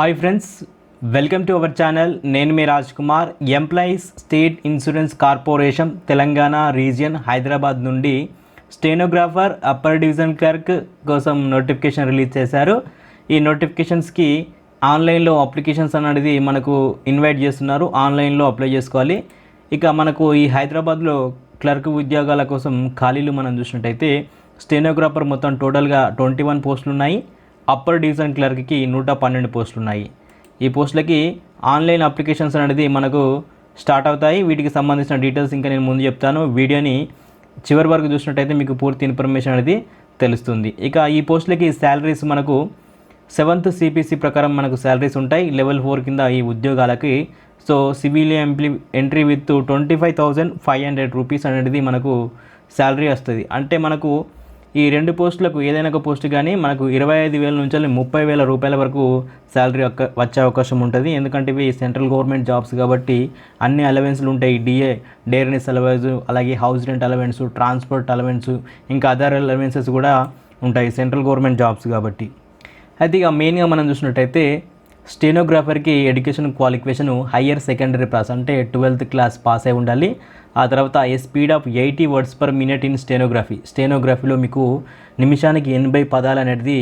Hi friends welcome to our channel. నేను మీ Raj Kumar. Employees state insurance corporation Telangana region Hyderabad నుండి stenographer upper division clerk కోసం notification release చేశారు. ఈ నోటిఫికేషన్స్కి ఆన్లైన్లో applications అనేది మనకు ఇన్వైట్ చేస్తున్నారు. ఆన్లైన్లో అప్లై చేసుకోవాలి. ఇక మనకు ఈ హైదరాబాద్లో క్లర్క్ ఉద్యోగాల కోసం ఖాళీలు మనం చూసినట్టయితే స్టెనోగ్రాఫర్ మొత్తం టోటల్గా ట్వంటీ వన్ పోస్టులు ఉన్నాయి అప్పర్ డివిజన్ క్లర్క్కి నూట పన్నెండు పోస్టులు ఉన్నాయి ఈ పోస్టులకి ఆన్లైన్ అప్లికేషన్స్ అనేది మనకు స్టార్ట్ అవుతాయి. వీటికి సంబంధించిన డీటెయిల్స్ ఇంకా నేను ముందు చెప్తాను. వీడియోని చివరి వరకు చూసినట్టయితే మీకు పూర్తి ఇన్ఫర్మేషన్ అనేది తెలుస్తుంది. ఇక ఈ పోస్టులకి శాలరీస్ మనకు సెవెంత్ సిపిసి ప్రకారం మనకు శాలరీస్ ఉంటాయి. లెవెల్ ఫోర్ కింద ఈ ఉద్యోగాలకి. So civil ఎంప్లీ entry with twenty five thousand five hundred rupees అనేది మనకు శాలరీ వస్తుంది. అంటే మనకు ఈ రెండు పోస్టులకు ఏదైనా ఒక పోస్ట్ కానీ మనకు ఇరవై ఐదు వేల నుంచి ముప్పై వేల రూపాయల వరకు శాలరీ వచ్చే అవకాశం ఉంటుంది. ఎందుకంటే ఇవి సెంట్రల్ గవర్నమెంట్ జాబ్స్ కాబట్టి అన్ని అలవెన్స్లు ఉంటాయి. డిఏ డేర్నెస్ అలవెన్స్ అలాగే house rent allowance transport allowance ఇంకా అదర్ అలవెన్సెస్ కూడా ఉంటాయి సెంట్రల్ గవర్నమెంట్ జాబ్స్ కాబట్టి. అయితే ఇక మెయిన్గా మనం చూసినట్టయితే స్టెనోగ్రాఫర్కి education qualification higher secondary pass అంటే ట్వెల్త్ క్లాస్ పాస్ అయి ఉండాలి. ఆ తర్వాత a speed of eighty words per minute in stenography. స్టెనోగ్రఫీలో మీకు నిమిషానికి ఎనభై పదాలు అనేది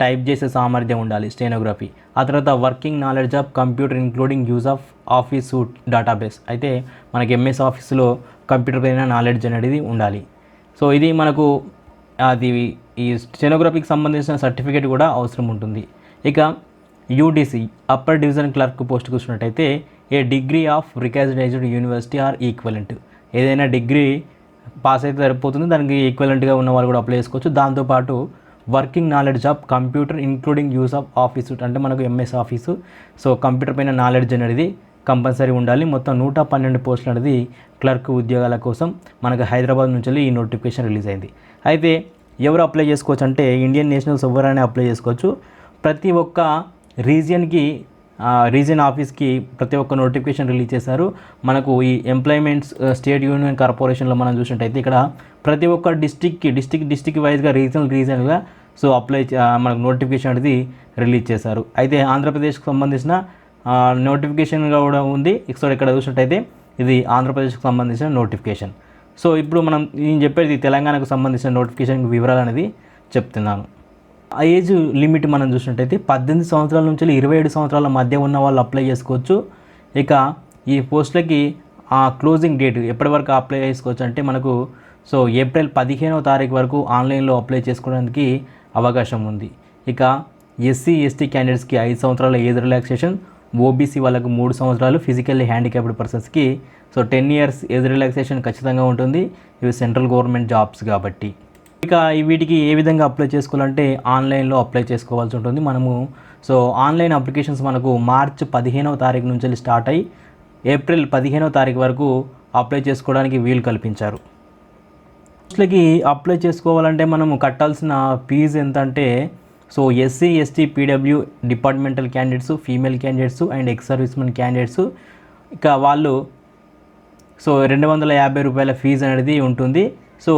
టైప్ చేసే సామర్థ్యం ఉండాలి స్టెనోగ్రఫీ. ఆ తర్వాత working knowledge of computer including use of office suite database. అయితే మనకి ఎంఎస్ ఆఫీస్లో కంప్యూటర్ పైన నాలెడ్జ్ అనేది ఉండాలి. సో ఇది మనకు అది ఈ స్టెనోగ్రఫీకి సంబంధించిన సర్టిఫికేట్ కూడా అవసరం ఉంటుంది. ఇక UDC upper division clerk post చూసినట్టయితే a degree of recognised university or equivalent. ఏదైనా డిగ్రీ పాస్ అయితే సరిపోతుంది దానికి ఈక్వలెంట్గా ఉన్న వాళ్ళు కూడా అప్లై చేసుకోవచ్చు. దాంతోపాటు working knowledge of computer including use of office అంటే మనకు ఎంఎస్ ఆఫీసు. సో కంప్యూటర్ పైన నాలెడ్జ్ అనేది కంపల్సరీ ఉండాలి. మొత్తం నూట పన్నెండు పోస్టులు అనేది క్లర్క్ ఉద్యోగాల కోసం మనకు హైదరాబాద్ నుంచి ఈ నోటిఫికేషన్ రిలీజ్ అయింది. అయితే ఎవరు అప్లై చేసుకోవచ్చు అంటే ఇండియన్ నేషనల్స్ ఎవరైనా అప్లై చేసుకోవచ్చు. ప్రతి ఒక్క రీజియన్కి రీజియన్ ఆఫీస్కి ప్రతి ఒక్క నోటిఫికేషన్ రిలీజ్ చేశారు. మనకు ఈ ఎంప్లాయ్మెంట్స్ స్టేట్ యూనియన్ కార్పొరేషన్లో మనం చూసినట్టయితే ఇక్కడ ప్రతి ఒక్క డిస్టిక్కి డిస్టిక్ డిస్టిక్ వైజ్గా రీజనల్ రీజనల్గా సో అప్లై మనకు నోటిఫికేషన్ అనేది రిలీజ్ చేశారు. అయితే ఆంధ్రప్రదేశ్కి సంబంధించిన నోటిఫికేషన్గా కూడా ఉంది. ఇక్కడ ఇక్కడ చూసినట్టయితే ఇది ఆంధ్రప్రదేశ్కి సంబంధించిన నోటిఫికేషన్. సో ఇప్పుడు మనం నేను చెప్పేది తెలంగాణకు సంబంధించిన నోటిఫికేషన్ వివరాలు అనేది చెప్తున్నాను. ఆ ఏజ్ లిమిట్ మనం చూసినట్టయితే పద్దెనిమిది సంవత్సరాల నుంచి ఇరవై ఏడు సంవత్సరాల మధ్య ఉన్న వాళ్ళు అప్లై చేసుకోవచ్చు. ఇక ఈ పోస్టులకి ఆ క్లోజింగ్ డేట్ ఎప్పటి వరకు అప్లై చేసుకోవచ్చు అంటే మనకు సో ఏప్రిల్ పదిహేనవ తారీఖు వరకు ఆన్లైన్లో అప్లై చేసుకోవడానికి అవకాశం ఉంది. ఇక ఎస్సీ ఎస్టీ క్యాండిడేట్స్కి ఐదు సంవత్సరాల ఏజ్ రిలాక్సేషన్ ఓబీసీ వాళ్ళకు మూడు సంవత్సరాలు ఫిజికల్లీ హ్యాండిక్యాప్డ్ పర్సన్స్కి so ten years age relaxation ఖచ్చితంగా ఉంటుంది. ఇవి సెంట్రల్ గవర్నమెంట్ జాబ్స్ కాబట్టి. ఇక వీటికి ఏ విధంగా అప్లై చేసుకోవాలంటే ఆన్లైన్లో అప్లై చేసుకోవాల్సి ఉంటుంది. మనము సో ఆన్లైన్ అప్లికేషన్స్ మనకు మార్చ్ పదిహేనవ తారీఖు నుంచి స్టార్ట్ అయ్యి ఏప్రిల్ పదిహేనవ తారీఖు వరకు అప్లై చేసుకోవడానికి వీలు కల్పించారు. పోస్టులకి అప్లై చేసుకోవాలంటే మనము కట్టాల్సిన ఫీజు ఎంత అంటే so SC ST PW departmental candidates female candidates and ex servicemen candidates ఇక వాళ్ళు సో రెండు వందల యాభై రూపాయల ఫీజు అనేది ఉంటుంది. సో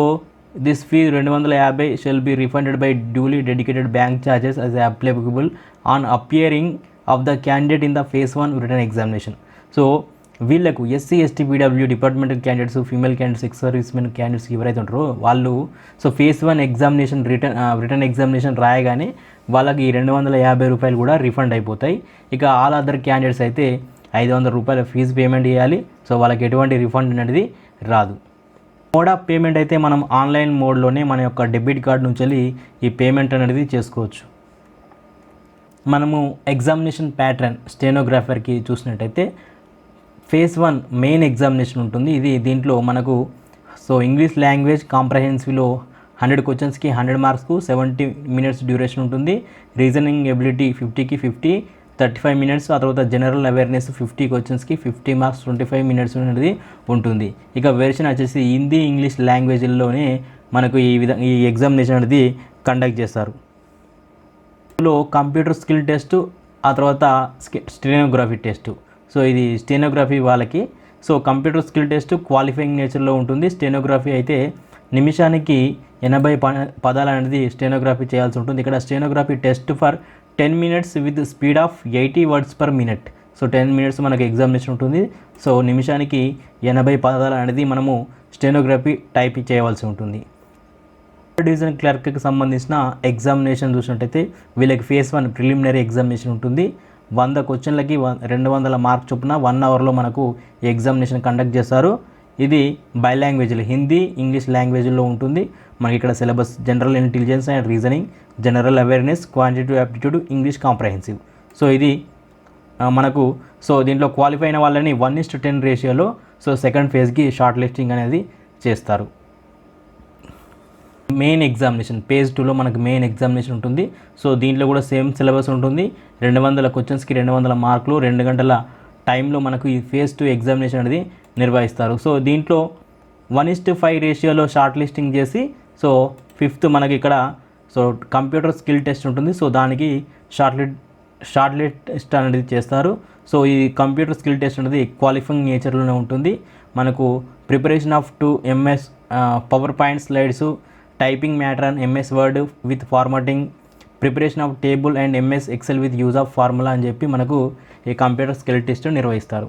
దిస్ ఫీ రెండు వందల యాభై shall be refunded by duly dedicated bank charges as applicable on appearing of the candidate in the phase one written examination so వీళ్ళకు SC ST PW departmental candidates female candidates ex servicemen candidates ఎవరైతే ఉంటారో వాళ్ళు so phase one examination written written examination రాయగానే వాళ్ళకి ఈ రెండు వందల యాభై రూపాయలు కూడా రిఫండ్ అయిపోతాయి. ఇక ఆల్ అదర్ క్యాండిడేట్స్ అయితే ఐదు వందల రూపాయల ఫీజు పేమెంట్ చేయాలి. సో వాళ్ళకి ఎటువంటి రిఫండ్ అనేది రాదు. మోడ్ ఆఫ్ పేమెంట్ అయితే మనం ఆన్లైన్ మోడ్లోనే మన యొక్క డెబిట్ కార్డ్ నుంచి వెళ్ళి ఈ పేమెంట్ అనేది చేసుకోవచ్చు. మనము ఎగ్జామినేషన్ ప్యాటర్న్ స్టెనోగ్రాఫర్కి చూసినట్టయితే ఫేజ్ వన్ మెయిన్ ఎగ్జామినేషన్ ఉంటుంది. ఇది దీంట్లో మనకు సో ఇంగ్లీష్ లాంగ్వేజ్ కాంప్రహెన్సివ్లో హండ్రెడ్ క్వశ్చన్స్కి హండ్రెడ్ మార్క్స్కు సెవెంటీ మినిట్స్ డ్యూరేషన్ ఉంటుంది. రీజనింగ్ ఎబిలిటీ ఫిఫ్టీకి ఫిఫ్టీ థర్టీ ఫైవ్ మినిట్స్ ఆ తర్వాత జనరల్ అవేర్నెస్ ఫిఫ్టీ క్వశ్చన్స్కి fifty marks twenty five minutes అనేది ఉంటుంది. ఇక వెర్షన్ వచ్చేసి హిందీ ఇంగ్లీష్ లాంగ్వేజ్లోనే మనకు ఈ విధంగా ఈ ఎగ్జామినేషన్ అనేది కండక్ట్ చేస్తారు. ఇందులో కంప్యూటర్ స్కిల్ టెస్ట్ ఆ తర్వాత స్టెనోగ్రఫీ టెస్ట్ సో ఇది స్టెనోగ్రఫీ వాళ్ళకి. So computer skill test qualifying నేచర్లో ఉంటుంది. స్టెనోగ్రఫీ అయితే నిమిషానికి ఎనభై ప పదాలు అనేది స్టెనోగ్రఫీ చేయాల్సి ఉంటుంది. ఇక్కడ stenography test for ten minutes with speed of eighty words per minute. So ten minutes మనకు ఎగ్జామినేషన్ ఉంటుంది. సో నిమిషానికి ఎనభై పదాలు అనేది మనము స్టెనోగ్రఫీ టైప్ చేయవలసి ఉంటుంది. డివిజన్ క్లర్క్కి సంబంధించిన ఎగ్జామినేషన్ చూసినట్టయితే వీళ్ళకి ఫేస్ వన్ ప్రిలిమినరీ ఎగ్జామినేషన్ ఉంటుంది. వంద క్వశ్చన్లకి వ- రెండు వందల మార్క్ చొప్పున వన్ అవర్లో మనకు ఎగ్జామినేషన్ కండక్ట్ చేస్తారు. ఇది బై లాంగ్వేజ్లో హిందీ ఇంగ్లీష్ లాంగ్వేజ్లో ఉంటుంది. మనకి ఇక్కడ syllabus general intelligence and reasoning general awareness quantitative aptitude English comprehensive so ఇది మనకు సో దీంట్లో క్వాలిఫై అయిన వాళ్ళని వన్ ఇస్ టు టెన్ రేషియోలో సో సెకండ్ ఫేజ్కి షార్ట్ లిస్టింగ్ అనేది చేస్తారు. మెయిన్ ఎగ్జామినేషన్ పేజ్ టూలో మనకు మెయిన్ ఎగ్జామినేషన్ ఉంటుంది. సో దీంట్లో కూడా సేమ్ సిలబస్ ఉంటుంది. రెండు వందల క్వశ్చన్స్కి రెండు వందల మార్కులు రెండు గంటల టైంలో మనకు ఈ ఫేజ్ టూ ఎగ్జామినేషన్ అనేది నిర్వహిస్తారు. సో దీంట్లో వన్ ఇస్ టు ఫైవ్ రేషియోలో షార్ట్ లిస్టింగ్ చేసి సో ఫిఫ్త్ మనకి ఇక్కడ సో కంప్యూటర్ స్కిల్ టెస్ట్ ఉంటుంది. సో దానికి short list short list test అనేది చేస్తారు. సో ఈ కంప్యూటర్ స్కిల్ టెస్ట్ అనేది క్వాలిఫైయింగ్ నేచర్లోనే ఉంటుంది. మనకు preparation of two MS PowerPoint slides typing matter and MS Word with formatting preparation of table and MS Excel with use of formula అని చెప్పి మనకు ఈ కంప్యూటర్ స్కిల్ టెస్ట్ నిర్వహిస్తారు.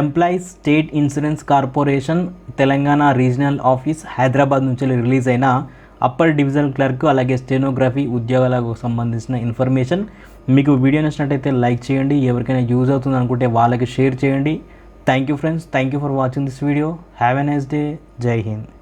Employees state insurance corporation Telangana regional office Hyderabad నుంచి release అయిన upper divisional clerk అలాగే stenography ఉద్యోగాలకు సంబంధించిన ఇన్ఫర్మేషన్. మీకు వీడియో నచ్చినట్టయితే లైక్ చేయండి. ఎవరికైనా యూజ్ అవుతుంది అనుకుంటే వాళ్ళకి షేర్ చేయండి. Thank you friends thank you for watching this video have a nice day Jai Hind